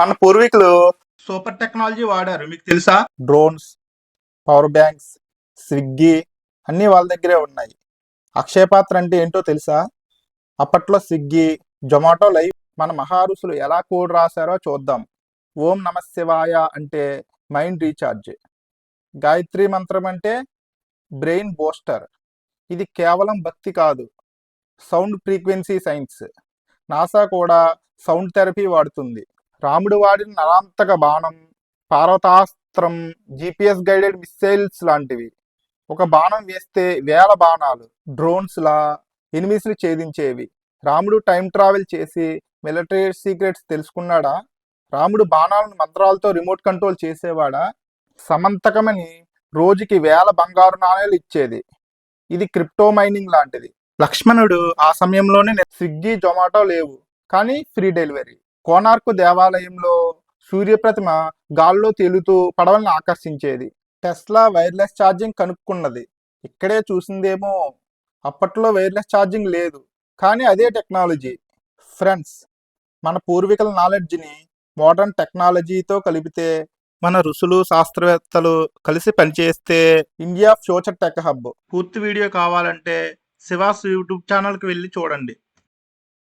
మన పూర్వీకులు super technology వాడారు మీకు తెలుసా? డ్రోన్స్ పవర్ బ్యాంక్స్ స్విగ్గీ అన్నీ వాళ్ళ దగ్గరే ఉన్నాయి. అక్షయ పాత్ర అంటే ఏంటో తెలుసా? అప్పట్లో స్విగ్గీ జొమాటో లైవ్ మన మహారుషులు ఎలా కోడ్ రాశారో చూద్దాం. ఓం నమ శివాయ అంటే మైండ్ రీఛార్జ్. గాయత్రి మంత్రం అంటే బ్రెయిన్ బూస్టర్. ఇది కేవలం భక్తి కాదు సౌండ్ ఫ్రీక్వెన్సీ సైన్స్. నాసా కూడా సౌండ్ థెరపీ వాడుతుంది. రాముడు వాడిన నరాంతక బాణం పార్వతాస్త్రం జిపిఎస్ గైడెడ్ మిస్సైల్స్ లాంటివి. ఒక బాణం వేస్తే వేల బాణాలు డ్రోన్స్లా ఎనిమిస్లు ఛేదించేవి. రాముడు టైం ట్రావెల్ చేసి మిలిటరీ సీక్రెట్స్ తెలుసుకున్నాడా? రాముడు బాణాలను మంత్రాలతో రిమోట్ కంట్రోల్ చేసేవాడా? సమంతకమని రోజుకి వేల బంగారు నాణేలు ఇచ్చేది. ఇది క్రిప్టో మైనింగ్ లాంటిది. లక్ష్మణుడు ఆ సమయంలోనే స్విగ్గీ జొమాటో లేవు. కానీ ఫ్రీ డెలివరీ. కోనార్కు దేవాలయంలో సూర్యప్రతిమ గాల్లో తేలుతూ పడవలను ఆకర్షించేది. టెస్లా వైర్లెస్ ఛార్జింగ్ కనుక్కున్నది. ఇక్కడే చూసిందేమో అప్పట్లో వైర్లెస్ ఛార్జింగ్ లేదు కానీ అదే టెక్నాలజీ. ఫ్రెండ్స్ మన పూర్వీకుల నాలెడ్జ్ని మోడర్న్ టెక్నాలజీతో కలిపితే మన ఋషులు శాస్త్రవేత్తలు కలిసి పనిచేస్తే ఇండియా ఫ్యూచర్ టెక్ హబ్. పూర్తి వీడియో కావాలంటే శివాస్ యూట్యూబ్ ఛానల్కి వెళ్ళి చూడండి.